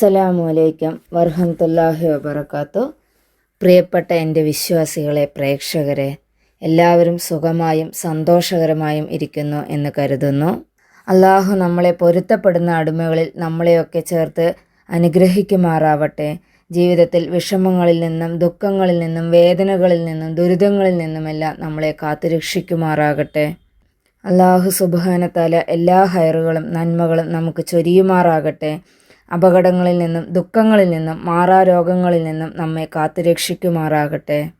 അസ്സലാമു അലൈക്കും വർഹമത്തല്ലാഹി വബർക്കാത്തു പ്രിയപ്പെട്ട എന്റെ വിശ്വാസികളെ പ്രേക്ഷകരെ എല്ലാവരും സുഖമായും സന്തോഷകരമായും ഇരിക്കുന്നു എന്ന് കരുതുന്നു. അള്ളാഹു നമ്മളെ പൊരുത്തപ്പെടുന്ന അടിമകളിൽ നമ്മളെയൊക്കെ ചേർത്ത് അനുഗ്രഹിക്കുമാറാവട്ടെ. ജീവിതത്തിൽ വിഷമങ്ങളിൽ നിന്നും ദുഃഖങ്ങളിൽ നിന്നും വേദനകളിൽ നിന്നും ദുരിതങ്ങളിൽ നിന്നുമെല്ലാം നമ്മളെ കാത്തുരക്ഷിക്കുമാറാകട്ടെ. അള്ളാഹു സുബാനത്താല എല്ലാ ഹയറുകളും നന്മകളും നമുക്ക് ചൊരിയുമാറാകട്ടെ. അപകടങ്ങളിൽ നിന്നും ദുഃഖങ്ങളിൽ നിന്നും മാറാ രോഗങ്ങളിൽ നിന്നും നമ്മെ കാത്തുരക്ഷിക്കുമാറാകട്ടെ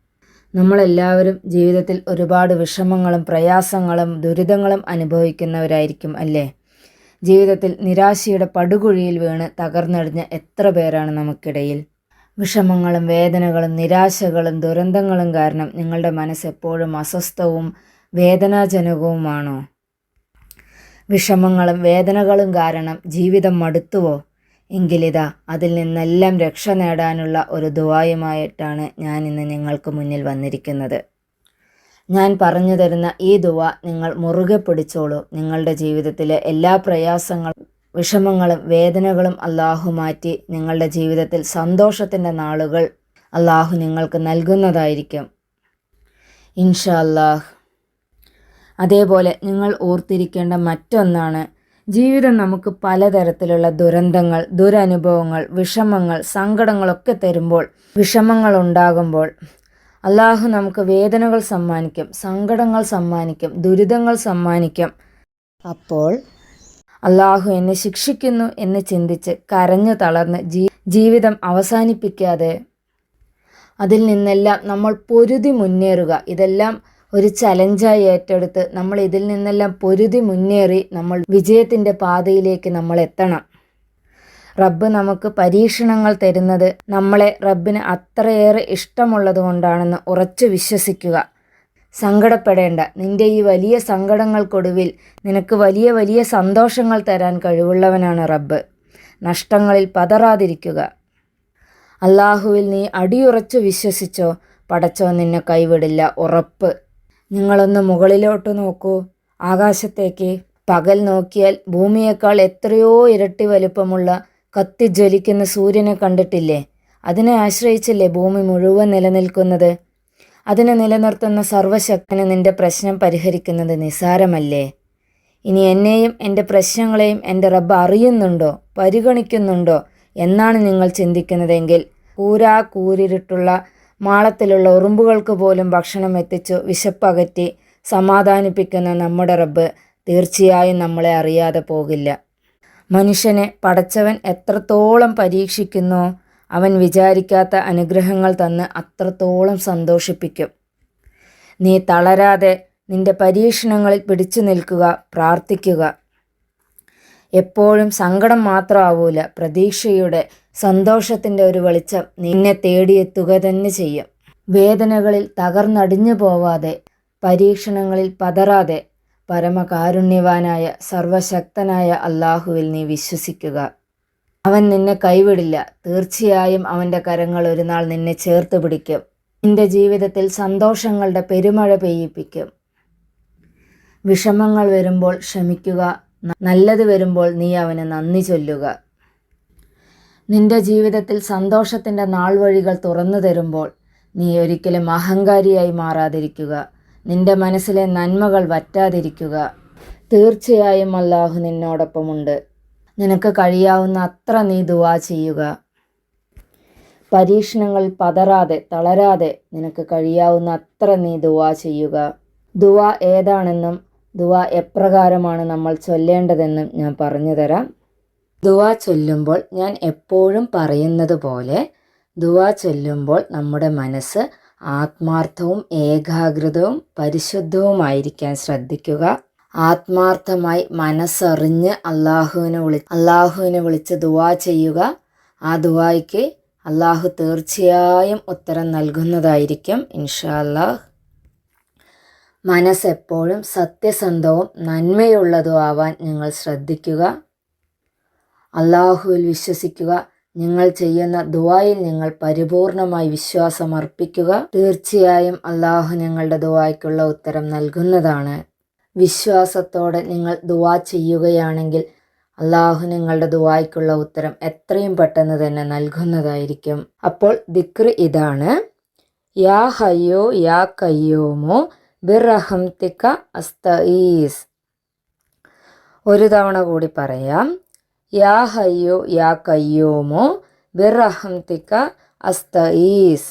നമ്മളെല്ലാവരും ജീവിതത്തിൽ ഒരുപാട് വിഷമങ്ങളും പ്രയാസങ്ങളും ദുരിതങ്ങളും അനുഭവിക്കുന്നവരായിരിക്കും അല്ലേ? ജീവിതത്തിൽ നിരാശയുടെ പടുകുഴിയിൽ വീണ് തകർന്നടിഞ്ഞ എത്ര പേരാണ് നമുക്കിടയിൽ? വിഷമങ്ങളും വേദനകളും നിരാശകളും ദുരന്തങ്ങളും കാരണം നിങ്ങളുടെ മനസ്സ് എപ്പോഴും അസ്വസ്ഥവും വേദനാജനകവുമാണോ? വിഷമങ്ങളും വേദനകളും കാരണം ജീവിതം മടുത്തുവോ? എങ്കിലിതാ അതിൽ നിന്നെല്ലാം രക്ഷ നേടാനുള്ള ഒരു ദുവായുമായിട്ടാണ് ഞാൻ ഇന്ന് നിങ്ങൾക്ക് മുന്നിൽ വന്നിരിക്കുന്നത്. ഞാൻ പറഞ്ഞു തരുന്ന ഈ ദുവ നിങ്ങൾ മുറുകെ പിടിച്ചോളൂ. നിങ്ങളുടെ ജീവിതത്തിലെ എല്ലാ പ്രയാസങ്ങളും വിഷമങ്ങളും വേദനകളും അള്ളാഹു മാറ്റി നിങ്ങളുടെ ജീവിതത്തിൽ സന്തോഷത്തിന്റെ നാളുകൾ അള്ളാഹു നിങ്ങൾക്ക് നൽകുന്നതായിരിക്കും. ഇൻഷാ അല്ലാഹ്. അതേപോലെ നിങ്ങൾ ഓർത്തിരിക്കേണ്ട മറ്റൊന്നാണ് ജീവിതം നമുക്ക് പലതരത്തിലുള്ള ദുരന്തങ്ങൾ ദുരനുഭവങ്ങൾ വിഷമങ്ങൾ സങ്കടങ്ങളൊക്കെ തരുമ്പോൾ വിഷമങ്ങൾ ഉണ്ടാകുമ്പോൾ അള്ളാഹു നമുക്ക് വേദനകൾ സമ്മാനിക്കും സങ്കടങ്ങൾ സമ്മാനിക്കും ദുരിതങ്ങൾ സമ്മാനിക്കും. അപ്പോൾ അള്ളാഹു എന്നെ ശിക്ഷിക്കുന്നു എന്ന് ചിന്തിച്ച് കരഞ്ഞു തളർന്ന് ജീവിതം അവസാനിപ്പിക്കാതെ അതിൽ നിന്നെല്ലാം നമ്മൾ പൊരുതി മുന്നേറുക. ഇതെല്ലാം ഒരു ചലഞ്ചായി ഏറ്റെടുത്ത് നമ്മൾ ഇതിൽ നിന്നെല്ലാം പൊരുതി മുന്നേറി നമ്മൾ വിജയത്തിന്റെ പാതയിലേക്ക് നമ്മൾ എത്തണം. റബ്ബ് നമുക്ക് പരീക്ഷണങ്ങൾ തരുന്നത് നമ്മളെ റബ്ബിന് അത്രയേറെ ഇഷ്ടമുള്ളത് കൊണ്ടാണെന്ന് ഉറച്ചു വിശ്വസിക്കുക. സങ്കടപ്പെടേണ്ട. നിന്റെ ഈ വലിയ സങ്കടങ്ങൾക്കൊടുവിൽ നിനക്ക് വലിയ വലിയ സന്തോഷങ്ങൾ തരാൻ കഴിവുള്ളവനാണ് റബ്ബ്. നഷ്ടങ്ങളിൽ പതറാതിരിക്കുക. അള്ളാഹുവിൽ നീ അടിയുറച്ചു വിശ്വസിച്ചോ? പടച്ചോ നിന്നെ കൈവിടില്ല. ഉറപ്പ്. നിങ്ങളൊന്ന് മുകളിലോട്ട് നോക്കൂ. ആകാശത്തേക്ക് പകൽ നോക്കിയാൽ ഭൂമിയേക്കാൾ എത്രയോ ഇരട്ടി വലുപ്പമുള്ള കത്തിജ്വലിക്കുന്ന സൂര്യനെ കണ്ടിട്ടില്ലേ? അതിനെ ആശ്രയിച്ചല്ലേ ഭൂമി മുഴുവൻ നിലനിൽക്കുന്നത്? അതിനെ നിലനിർത്തുന്ന സർവശക്തന് നിന്റെ പ്രശ്നം പരിഹരിക്കുന്നത് നിസാരമല്ലേ ഇനി എന്നെയും എന്റെ പ്രശ്നങ്ങളെയും എന്റെ റബ്ബ് അറിയുന്നുണ്ടോ? പരിഗണിക്കുന്നുണ്ടോ? എന്നാണ് നിങ്ങൾ ചിന്തിക്കുന്നതെങ്കിൽ കൂരാ കൂരിരുട്ടുള്ള മാളത്തിലുള്ള ഉറുമ്പുകൾക്ക് പോലും ഭക്ഷണം എത്തിച്ചു വിശപ്പകറ്റി സമാധാനിപ്പിക്കുന്ന നമ്മുടെ റബ്ബ് തീർച്ചയായും നമ്മളെ അറിയാതെ പോകില്ല. മനുഷ്യനെ പടച്ചവൻ എത്രത്തോളം പരീക്ഷിക്കുന്നോ അവൻ വിചാരിക്കാത്ത അനുഗ്രഹങ്ങൾ തന്ന് അത്രത്തോളം സന്തോഷിപ്പിക്കും. നീ തളരാതെ നിന്റെ പരീക്ഷണങ്ങളിൽ പിടിച്ചു നിൽക്കുക പ്രാർത്ഥിക്കുക. എപ്പോഴും സങ്കടം മാത്രമാവൂല പ്രതീക്ഷയുടെ സന്തോഷത്തിന്റെ ഒരു വെളിച്ചം നിന്നെ തേടിയെത്തുക തന്നെ ചെയ്യും. വേദനകളിൽ തകർന്നടിഞ്ഞു പോവാതെ പരീക്ഷണങ്ങളിൽ പതറാതെ പരമകാരുണ്യവാനായ സർവശക്തനായ അള്ളാഹുവിൽ നീ വിശ്വസിക്കുക. അവൻ നിന്നെ കൈവിടില്ല. തീർച്ചയായും അവന്റെ കരങ്ങൾ ഒരു നാൾ നിന്നെ ചേർത്ത് പിടിക്കും. നിന്റെ ജീവിതത്തിൽ സന്തോഷങ്ങളുടെ പെരുമഴ പെയ്യിപ്പിക്കും. വിഷമങ്ങൾ വരുമ്പോൾ ക്ഷമിക്കുക നല്ലത് വരുമ്പോൾ നീ അവന് നന്ദി ചൊല്ലുക. നിന്റെ ജീവിതത്തിൽ സന്തോഷത്തിന്റെ നാൾ വഴികൾ തുറന്നു തരുമ്പോൾ നീ ഒരിക്കലും അഹങ്കാരിയായി മാറാതിരിക്കുക. നിന്റെ മനസ്സിലെ നന്മകൾ വറ്റാതിരിക്കുക. തീർച്ചയായും അള്ളാഹു നിന്നോടൊപ്പമുണ്ട്. നിനക്ക് കഴിയാവുന്ന അത്ര നീ ദുവാ ചെയ്യുക. പരീക്ഷണങ്ങൾ പതറാതെ തളരാതെ നിനക്ക് കഴിയാവുന്ന അത്ര നീ ദുവാ ചെയ്യുക. ദുവാ ഏതാണെന്നും ദുവാ എപ്രകാരമാണ് നമ്മൾ ചൊല്ലേണ്ടതെന്നും ഞാൻ പറഞ്ഞു തരാം. ദുവ ചൊല്ലുമ്പോൾ ഞാൻ എപ്പോഴും പറയുന്നത് പോലെ ദുവ ചൊല്ലുമ്പോൾ നമ്മുടെ മനസ്സ് ആത്മാർത്ഥവും ഏകാഗ്രതവും പരിശുദ്ധവുമായിരിക്കാൻ ശ്രദ്ധിക്കുക. ആത്മാർത്ഥമായി മനസ്സറിഞ്ഞ് അള്ളാഹുവിനെ വിളി അള്ളാഹുവിനെ വിളിച്ച് ദുവാ ചെയ്യുക. ആ ദുവായ്ക്ക് അള്ളാഹു തീർച്ചയായും ഉത്തരം നൽകുന്നതായിരിക്കും ഇൻഷാ അല്ലാഹ് മനസ്സെപ്പോഴും സത്യസന്ധവും നന്മയുള്ളതും ആവാൻ നിങ്ങൾ ശ്രദ്ധിക്കുക. അള്ളാഹുവിൽ വിശ്വസിക്കുക. നിങ്ങൾ ചെയ്യുന്ന ദുവായിൽ നിങ്ങൾ പരിപൂർണമായി വിശ്വാസം അർപ്പിക്കുക. തീർച്ചയായും അള്ളാഹു നിങ്ങളുടെ ദുവായ്ക്കുള്ള ഉത്തരം നൽകുന്നതാണ്. വിശ്വാസത്തോടെ നിങ്ങൾ ദുവാ ചെയ്യുകയാണെങ്കിൽ അള്ളാഹു നിങ്ങളുടെ ദുവായ്ക്കുള്ള ഉത്തരം എത്രയും പെട്ടെന്ന് തന്നെ നൽകുന്നതായിരിക്കും. അപ്പോൾ ദിക്ർ ഇതാണ്. യാ ഹയ്യോ യാ കയ്യോമോ ബിറഹംതിക്ക അസ്തഈസ്. ഒരു തവണ കൂടി പറയാം. യാ ഹയ്യോ യാ കയ്യോമോ ബിറഹംതിക്ക അസ്തഈസ്.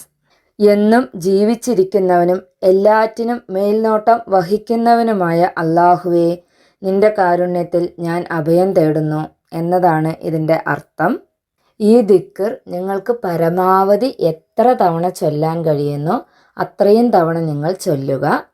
എന്നും ജീവിച്ചിരിക്കുന്നവനും എല്ലാറ്റിനും മേൽനോട്ടം വഹിക്കുന്നവനുമായ അള്ളാഹുവെ നിന്റെ കാരുണ്യത്തിൽ ഞാൻ അഭയം തേടുന്നു എന്നതാണ് ഇതിന്റെ അർത്ഥം. ഈ ദിക്കർ നിങ്ങൾക്ക് പരമാവധി എത്ര തവണ ചൊല്ലാൻ കഴിയുന്നോ അത്രയും തവണ നിങ്ങൾ ചൊല്ലുക.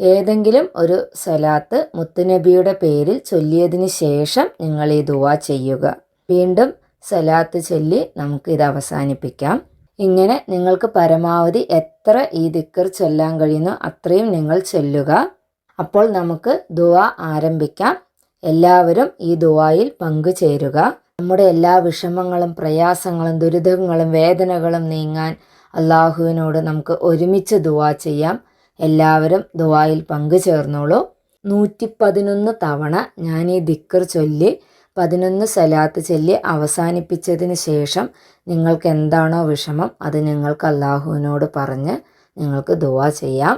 ഏതെങ്കിലും ഒരു സ്വലാത്ത് മുത്തുനബിയുടെ പേരിൽ ചൊല്ലിയതിന് ശേഷം നിങ്ങൾ ഈ ദുവ ചെയ്യുക. വീണ്ടും സ്വലാത്ത് ചൊല്ലി നമുക്ക് ഇത് അവസാനിപ്പിക്കാം. ഇങ്ങനെ നിങ്ങൾക്ക് പരമാവധി എത്ര ഈ ദിക്കർ ചൊല്ലാൻ കഴിയുന്നു അത്രയും നിങ്ങൾ ചൊല്ലുക. അപ്പോൾ നമുക്ക് ദുവ ആരംഭിക്കാം. എല്ലാവരും ഈ ദുവായിൽ പങ്കുചേരുക. നമ്മുടെ എല്ലാ വിഷമങ്ങളും പ്രയാസങ്ങളും ദുരിതങ്ങളും വേദനകളും നീങ്ങാൻ അള്ളാഹുവിനോട് നമുക്ക് ഒരുമിച്ച് ദുവാ ചെയ്യാം. എല്ലാവരും ദുവായിൽ പങ്കുചേർന്നോളൂ നൂറ്റി പതിനൊന്ന് തവണ ഞാൻ ഈ ദിക്കർ ചൊല്ലി പതിനൊന്ന് സലാത്ത് ചൊല്ലി അവസാനിപ്പിച്ചതിന് ശേഷം നിങ്ങൾക്ക് എന്താണോ വിഷമം അത് നിങ്ങൾക്ക് അള്ളാഹുവിനോട് പറഞ്ഞ് നിങ്ങൾക്ക് ദുവാ ചെയ്യാം.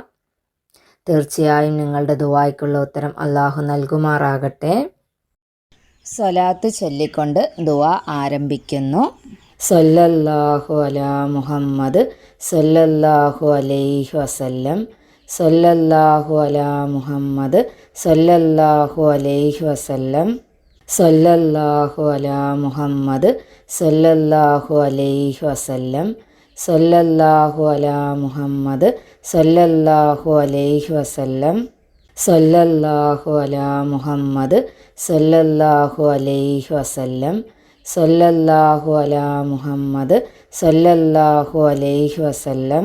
തീർച്ചയായും നിങ്ങളുടെ ദുവായ്ക്കുള്ള ഉത്തരം അള്ളാഹു നൽകുമാറാകട്ടെ. സ്വലാത്ത് ചൊല്ലിക്കൊണ്ട് ദുവ ആരംഭിക്കുന്നു. സല്ലല്ലാഹു അല മുഹമ്മദ് സല്ലല്ലാഹു അലൈഹി വസല്ലം. സല്ലല്ലാഹു അലാ മുഹമ്മദ് സല്ലല്ലാഹു അലൈഹി വസല്ലം. സല്ലല്ലാഹു അലാ മുഹമ്മദ് സല്ലല്ലാഹു അലൈഹി വസല്ലം. സല്ലല്ലാഹു അലാ മുഹമ്മദ് സല്ലല്ലാഹു അലൈഹി വസല്ലം. സല്ലല്ലാഹു അലാ മുഹമ്മദ് സല്ലല്ലാഹു അലൈഹി വസല്ലം. സല്ലല്ലാഹു അലാ മുഹമ്മദ് സല്ലല്ലാഹു അലൈഹി വസല്ലം.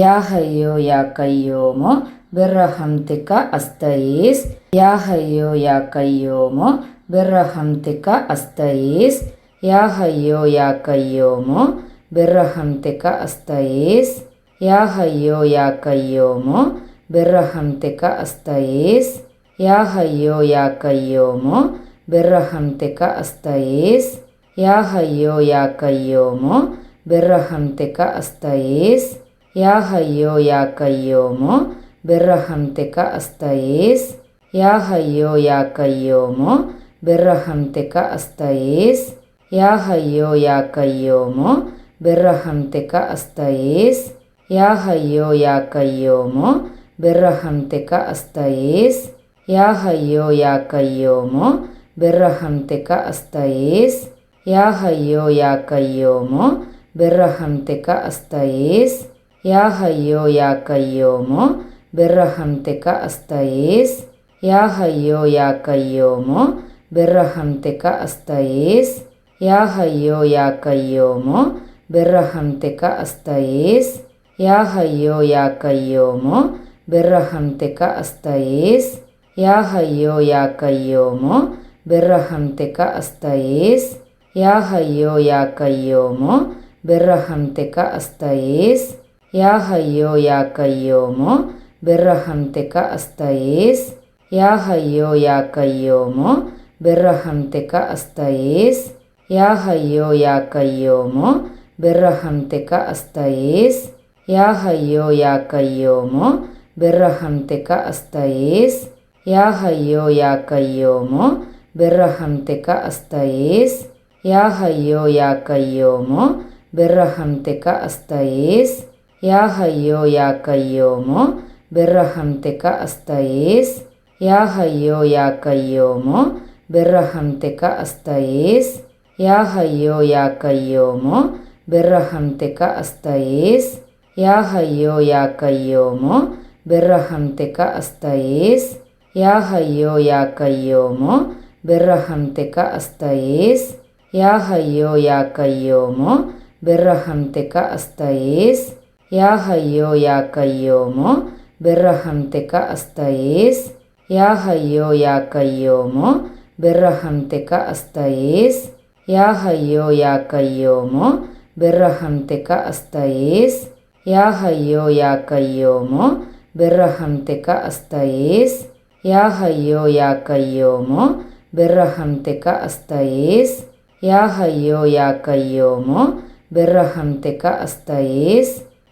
या हयो या कय्योमो बिर्रहंतिक अस्तयीस। या हयो या कय्योमो बिर्रहंतिक अस्तयीस। या हयो या कय्योमो बिर्रहंतिक अस्तयीस। या हयो या कय्योमो बिर्रहंतिक अस्तयीस। या हयो या कय्योमो बिर्रहंतिक अस्तयीस। या हयो या कय्योमो बिर्रहंतिक अस्तयीस। ya hayo ya kayo mo berraham teka asta yes ya hayo ya kayo mo berraham teka asta yes ya hayo ya kayo mo berraham teka asta yes ya hayo ya kayo mo berraham teka asta yes ya hayo ya mo berraham teka asta ya hayo ya mo berraham teka asta Ya Hayo ya kayo mu berhenti ka Astaies. Ya Hayo ya kayo mu berhenti ka Astaies. Ya Hayo ya kayo mu berhenti ka Astaies. Ya Hayo ya kayo mu berhenti ka Astaies. Ya Hayo ya kayo mu berhenti ka Astaies. Ya Hayo ya kayo mu berhenti ka Astaies. Ya Hayo ya kayo mu berhenti ka Astaies ya hayo ya kayo mo berraham teka asta yes ya hayo ya kayo mo berraham teka asta yes ya hayo ya kayo mo berraham teka asta yes ya hayo ya kayo mo berraham teka asta yes ya hayo ya kayo mo berraham ya hayo ya kayo mo berraham ya hayo ya kayo mo berraham teka asta yes ya hayo ya kayo mo berraham teka asta yes ya hayo ya kayo mo berraham teka asta yes ya hayo ya kayo mo berraham teka asta yes ya hayo ya kayo mo berraham ya hayo ya kayo mo berraham ya hayo ya kayo mo berraham teka asta yes ya hayo ya kayo mo berraham teka asta yes ya hayo ya kayo mo berraham teka asta yes ya hayo ya kayo mo berraham teka asta yes ya hayo ya kayo mo berraham ya hayo ya kayo mo berraham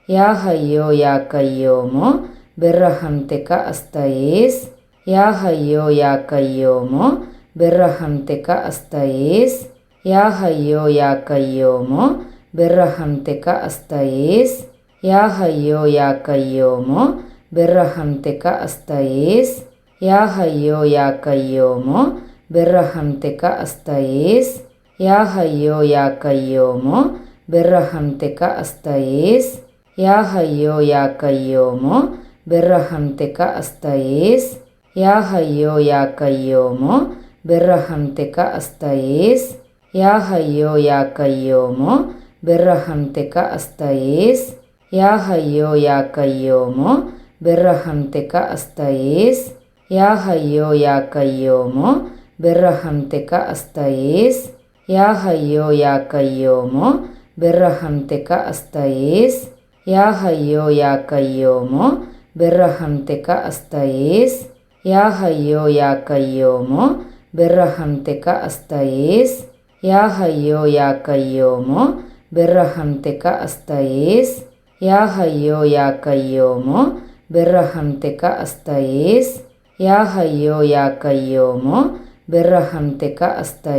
Ya Hayo ya Kayo mu berhenti ke Astaies. Ya Hayo ya Kayo mu berhenti ke Astaies. Ya Hayo ya Kayo mu berhenti ke Astaies. Ya Hayo ya Kayo mu berhenti ke Astaies. Ya Hayo ya Kayo mu berhenti ke Astaies. Ya Hayo ya Kayo mu berhenti ke Astaies. Ya Ya Hayo ya kayo mu berhantu ka astaiz. Ya Hayo ya kayo mu berhantu ka astaiz. Ya Hayo ya kayo mu berhantu ka astaiz. Ya Hayo ya kayo mu berhantu ka astaiz. Ya Hayo ya kayo mu berhantu ka astaiz. Ya Hayo ya kayo mu berhantu ka astaiz ya hayo ya kayo mo berraham teka asta yes ya hayo ya kayo mo berraham teka asta yes ya hayo ya kayo mo berraham teka asta yes ya hayo ya kayo mo berraham teka asta yes ya hayo ya kayo mo berraham teka asta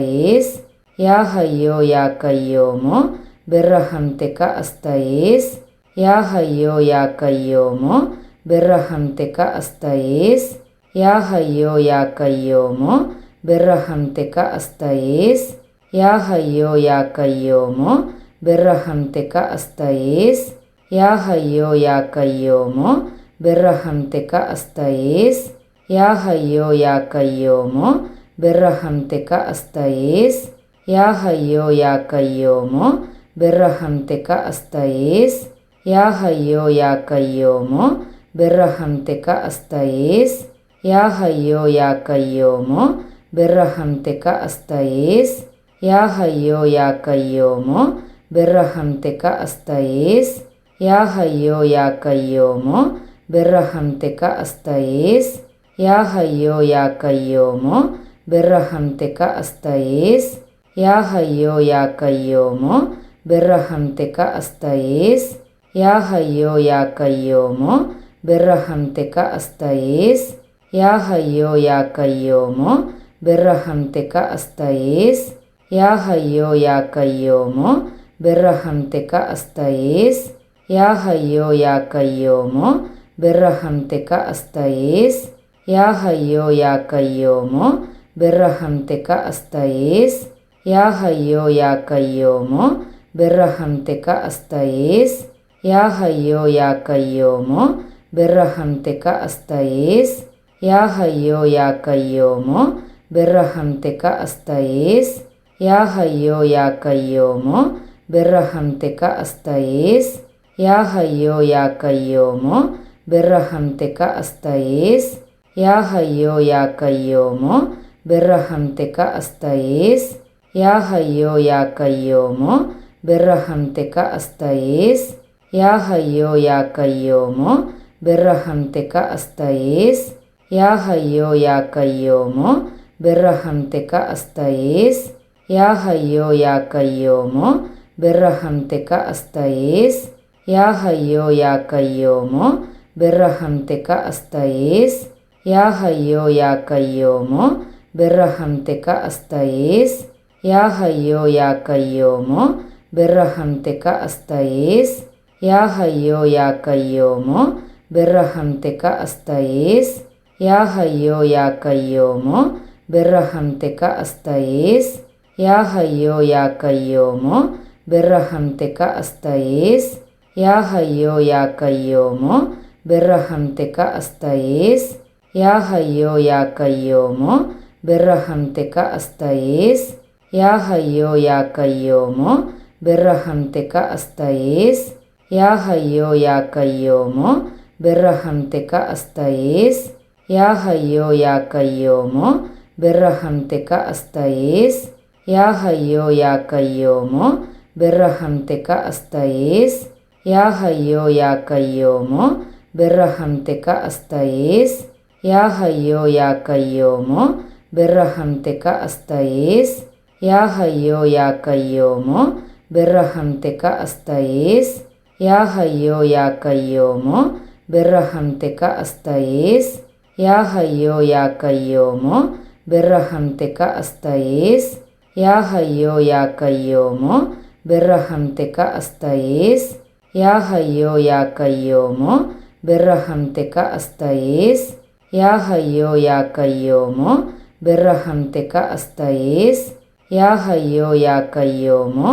ya hayo ya kayo mo berraham teka asta या हय्यो या कय्योमो बिर्रहंतिक अस्तयेस या हय्यो या कय्योमो बिर्रहंतिक अस्तयेस या हय्यो या कय्योमो बिर्रहंतिक अस्तयेस या हय्यो या कय्योमो बिर्रहंतिक अस्तयेस या हय्यो या कय्योमो बिर्रहंतिक अस्तयेस या हय्यो या कय्योमो बिर्रहंतिक अस्तयेस ya hayo ya kayo mo berraham teka asta es ya hayo ya kayo mo berraham teka asta es ya hayo ya kayo mo berraham teka asta es ya hayo ya kayo mo berraham teka asta es ya hayo ya kayo mo berraham ya hayo ya kayo mo berraham ya hayo ya kayo mo berraham teka asta is ya hayo ya kayo mo berraham teka asta is ya hayo ya kayo mo berraham teka asta is ya hayo ya kayo mo berraham teka asta is ya hayo ya kayo mo berraham ya hayo ya kayo mo berraham ya hayo ya kayo mo berraham teka asta yes ya hayo ya kayo mo berraham teka asta yes ya hayo ya kayo mo berraham teka asta yes ya hayo ya kayo mo berraham teka asta yes ya hayo ya kayo mo berraham ya hayo ya kayo mo berraham ya hayo ya kayo mo berraham teka astayes ya hayo ya kayo mo berraham teka astayes ya hayo ya kayo mo berraham teka astayes ya hayo ya kayo mo berraham teka astayes ya hayo ya kayo mo berraham ya hayo ya kayo mo berraham ya hayo ya kayo mo berraham teka asta yes ya hayo ya kayo mo berraham teka asta yes ya hayo ya kayo mo berraham teka asta yes ya hayo ya kayo mo berraham teka asta yes ya hayo ya kayo mo berraham ya hayo ya kayo mo berraham या हय्यो या कय्योमो बिर्रहंतिक अस्तयेस् या हय्यो या कय्योमो बिर्रहंतिक अस्तयेस् या हय्यो या कय्योमो बिर्रहंतिक अस्तयेस् या हय्यो या कय्योमो बिर्रहंतिक अस्तयेस् या हय्यो या कय्योमो बिर्रहंतिक अस्तयेस् या हय्यो या कय्योमो बिर्रहंतिक अस्तयेस् या ಯಾ ಹಯ್ಯೋ ಯಾ ಕಯ್ಯೋಮೋ ಬೆರ್ರಹಂತಿಕ ಅಸ್ತಯೇಸ್ ಯಾ ಹಯ್ಯೋ ಯಾ ಕಯ್ಯೋಮೋ ಬೆರ್ರಹಂತಿಕ ಅಸ್ತಯೇಸ್ ಯಾ ಹಯ್ಯೋ ಯಾ ಕಯ್ಯೋಮೋ ಬೆರ್ರಹಂತಿಕ ಅಸ್ತಯೇಸ್ ಯಾ ಹಯ್ಯೋ ಯಾ ಕಯ್ಯೋಮೋ ಬೆರ್ರಹಂತಿಕ ಅಸ್ತಯೇಸ್ ಯಾ ಹಯ್ಯೋ ಯಾ ಕಯ್ಯೋಮೋ ಬೆರ್ರಹಂತಿಕ ಅಸ್ತಯೇಸ್ ಯಾ ಹಯ್ಯೋ ಯಾ ಕಯ್ಯೋಮೋ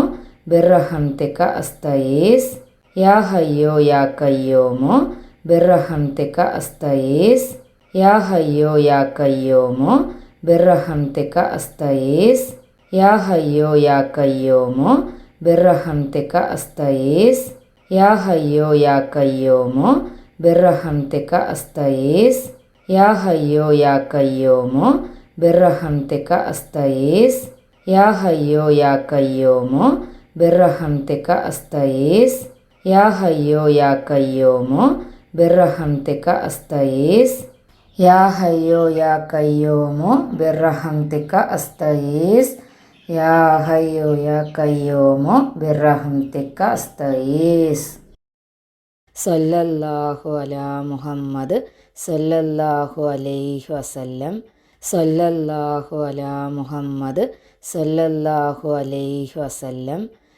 ಬೆರ್ರಹಂತಿಕ ಅಸ್ತಯೇಸ್ Ya Hayo ya kayo mu berhantu ka astaies. Ya Hayo ya kayo mu berhantu ka astaies. Ya Hayo ya kayo mu berhantu ka astaies. Ya Hayo ya kayo mu berhantu ka astaies. Ya Hayo ya kayo mu berhantu ka astaies. Ya Hayo ya kayo mu berhantu ka astaies. യാ ഹയ്യോ യാ കയ്യോമോ ബിർറഹംതിക അസ്തയീസ് യാ ഹയ്യോ യാ കയ്യോമോ ബിർറഹംതിക അസ്തയീസ് യാ ഹയ്യോ യാ കയ്യോമോ ബിർറഹംതിക അസ്തയീസ് സല്ലല്ലാഹു അലാ മുഹമ്മദ് സല്ലല്ലാഹു അലൈഹി വസല്ലം സല്ലല്ലാഹു അലാ മുഹമ്മദ് സല്ലല്ലാഹു അലൈഹി വസല്ലം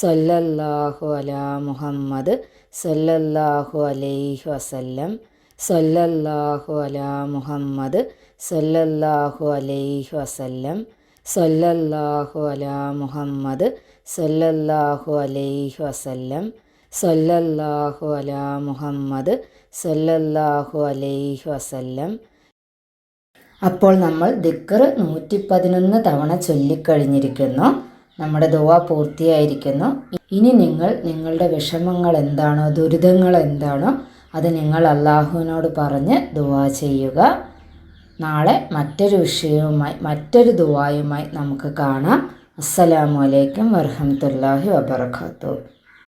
സല്ലല്ലാഹു അല മുഹമ്മദ് സല്ലല്ലാഹു അലൈഹി വസല്ലം. സല്ലല്ലാഹു അല മുഹമ്മദ് സല്ലല്ലാഹു അലൈഹി വസല്ലം. സല്ലല്ലാഹു അല മുഹമ്മദ് സല്ലല്ലാഹു അലൈഹി വസല്ലം. സല്ലല്ലാഹു അല മുഹമ്മദ് സല്ലല്ലാഹു അലൈഹി വസല്ലം. അപ്പോൾ നമ്മൾ ദിക്കർ നൂറ്റി പതിനൊന്ന് തവണ ചൊല്ലിക്കഴിഞ്ഞിരിക്കുന്നു. നമ്മുടെ ദുവ പൂർത്തിയായിരിക്കുന്നു. ഇനി നിങ്ങൾ നിങ്ങളുടെ വിഷമങ്ങൾ എന്താണോ ദുരിതങ്ങൾ എന്താണോ അത് നിങ്ങൾ അള്ളാഹുവിനോട് പറഞ്ഞ് ദുവാ ചെയ്യുക. നാളെ മറ്റൊരു വിഷയവുമായി മറ്റൊരു ദുവായുമായി നമുക്ക് കാണാം. അസ്സലാമു അലൈക്കും വാബർക്കാത്തു വബർക്കാത്തു